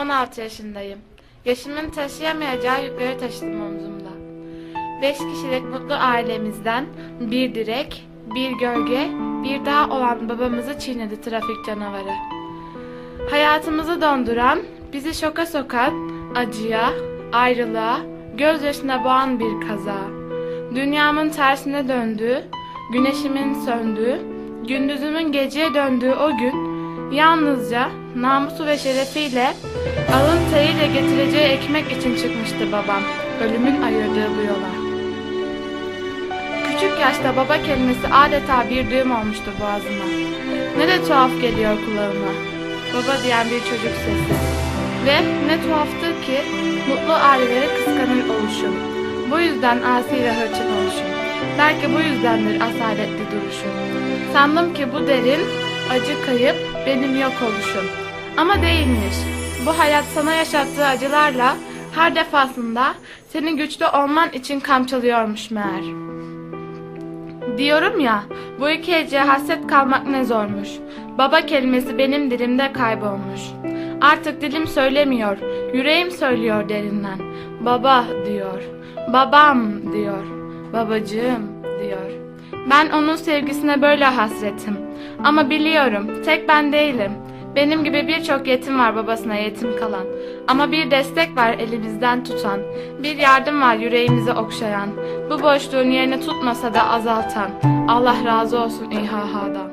16 yaşındayım. Yaşımın taşıyamayacağı yükleri taşıdım omzumda. 5 kişilik mutlu ailemizden bir direk, bir gölge, bir dağ olan babamızı çiğnedi trafik canavarı. Hayatımızı donduran, bizi şoka sokan, acıya, ayrılığa, gözyaşına boğan bir kaza. Dünyamın tersine döndüğü, güneşimin söndüğü, gündüzümün geceye döndüğü o gün yalnızca namusu ve şerefiyle alın teriyle getireceği ekmek için çıkmıştı babam. Ölümün ayırdığı bu yola. Küçük yaşta baba kelimesi adeta bir düğüm olmuştu boğazıma. Ne de tuhaf geliyor kulağıma. Baba diyen bir çocuk sesi. Ve ne tuhaftır ki mutlu aileleri kıskanır oluşum. Bu yüzden asi ve hırçın oluşum. Belki bu yüzdendir asaletli duruşum. Sandım ki bu derin, acı kayıp benim yok oluşum. Ama değilmiş. Bu hayat sana yaşattığı acılarla her defasında senin güçlü olman için kamçılıyormuş meğer. Diyorum ya, bu iki heceye hasret kalmak ne zormuş. Baba kelimesi benim dilimde kaybolmuş. Artık dilim söylemiyor, yüreğim söylüyor derinden. Baba diyor, babam diyor, babacığım diyor. Ben onun sevgisine böyle hasretim. Ama biliyorum, tek ben değilim. Benim gibi birçok yetim var babasına yetim kalan. Ama bir destek var elimizden tutan. Bir yardım var yüreğimizi okşayan. Bu boşluğun yerini tutmasa da azaltan. Allah razı olsun İHH'dan.